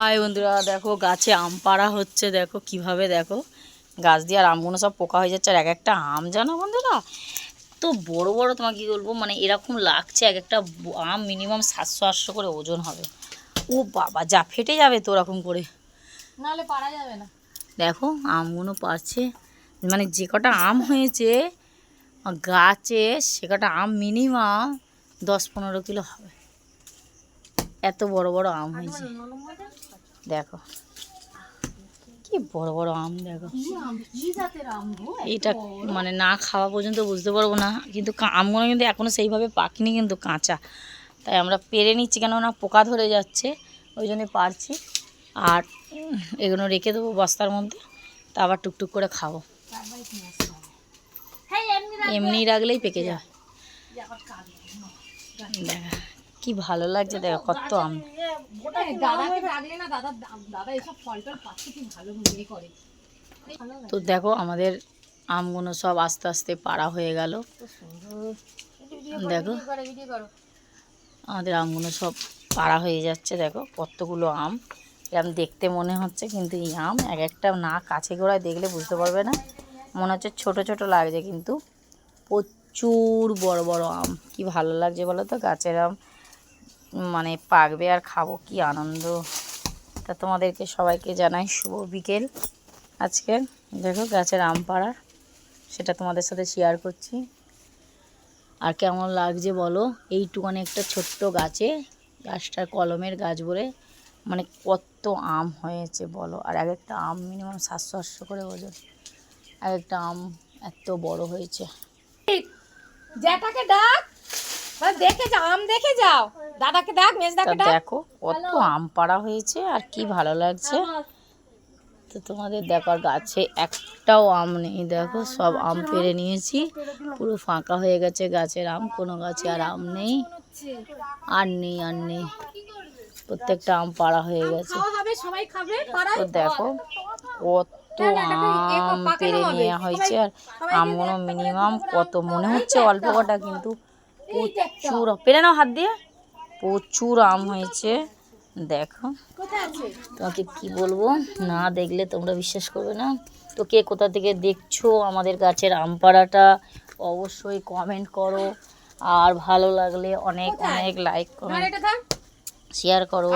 High বন্ধুরা দেখো গাছে আম পাড়া হচ্ছে দেখো কীভাবে দেখো। গাছ দিয়ে আর আমগুলো সব পোকা হয়ে যাচ্ছে আর এক একটা আম জানো বন্ধুরা? তো বড় বড় তোমাকে কী বলব মানে এরকম লাগছে এক একটা আম মিনিমাম সাতশো আটশো করে ওজন হবে। ও বাবা যা ফেটে যাবে তো ওরকম করে। নাহলে পারা যাবে না। দেখো আমগুলো পারছে মানে যে কটা আম হয়েছে গাছে সে কটা আম মিনিমাম দশ পনেরো কিলো হবে। এত বড় বড় আম হয়েছে। দেখো। কি বড় বড় আম, দেখো। এটা মানে না খাওয়া পর্যন্ত বুঝতে পারব না। কিন্তু আমগুলো কিন্তু এখনও সেইভাবে পাকেনি কিন্তু কাঁচা। তাই আমরা পেরে নিচ্ছি কেননা পোকা ধরে যাচ্ছে, ওই জন্যে পারছি। আর এগুলো রেখে দেবো বস্তার মধ্যে, তা আবার টুকটুক করে খাব। এমনি রাখলেই পেকে যায় দেখা। কি ভালো লাগছে দেখো কত আম। তো দেখো আমাদের আমগুলো সব আস্তে আস্তে পাড়া হয়ে গেল। দেখো। আমাদের আমগুলো সব পাড়া হয়ে যাচ্ছে দেখো কতগুলো আম। এরকম দেখতে মনে হচ্ছে কিন্তু এই আম এক একটা না কাছে গোড়ায় দেখলে বুঝতে পারবে না। মনে হচ্ছে ছোট ছোট লাগছে কিন্তু প্রচুর বড় বড় আম। কি ভালো লাগছে বলো তো গাছের আম। মানে পাকবে আর খাব, কি আনন্দ। তা তোমাদেরকে সবাইকে জানাই শুভ বিকেল। আজকে দেখো গাছের আম পাড়ার, সেটা তোমাদের সাথে শেয়ার করছি। আর কেমন লাগছে বলো? এইটুকানি একটা ছোট্ট গাছে, গাছটার কলমের গাছ বলে মানে কত আম হয়েছে বলো। আর এক একটা আম মিনিমাম সাতশো, আটশো করে ওজন এক একটা আম এত বড় হয়েছে। জ্যাঠাকে ডাক। দেখে যাও, আম দেখে যাও। দাদাকে ডাক মেজ তা দাকে ডাক দেখো কত আম পাড়া হয়েছে আর কি ভালো লাগছে। তো তোমাদের দেখো গাছে একটাও আম নেই দেখো সব আম পেরে নিয়েছি। পুরো ফাঁকা হয়ে গেছে গাছের আম কোনো গাছে আর আম নেই। আর নেই আর নেই। প্রত্যেকটা আম পাড়া হয়ে গেছে। তো দেখো কত আম পেরে নেওয়া হয়েছে আর আমগুলো মিনিমাম কত মনে হচ্ছে অল্প কটা কিন্তু প্রচুর। পেরে নাও হাত দিয়ে। প্রচুর আম হয়েছে। দেখো। তোমাকে কি বলব? না দেখলে তোমরা বিশ্বাস করবে না। তো কে কোথা থেকে দেখছ আমাদের গাছের আম পাড়াটা অবশ্যই কমেন্ট করো। আর ভালো লাগলে অনেক অনেক লাইক কমেন্ট শেয়ার করো।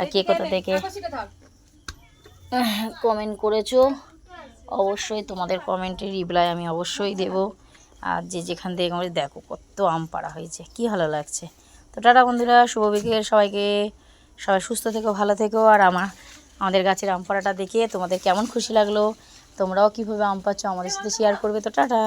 আর কে কোথা থেকে কমেন্ট করেছ অবশ্যই তোমাদের কমেন্টের রিপ্লাই আমি অবশ্যই দেব। আর যে যেখান থেকে আমাদের দেখো কত আম পাড়া হয়েছে কি ভালো লাগছে। তো টাটা বন্ধুরা, শুভ বিকেল সবাইকে। সবাই সুস্থ থেকো, ভালো থেকো, আর আমার আমাদের গাছের আম পাড়াটা দেখে তোমাদের কেমন খুশি লাগল, তোমরাও কীভাবে আম পাচ্ছ আমাদের সাথে শেয়ার করবে, তো টাটা।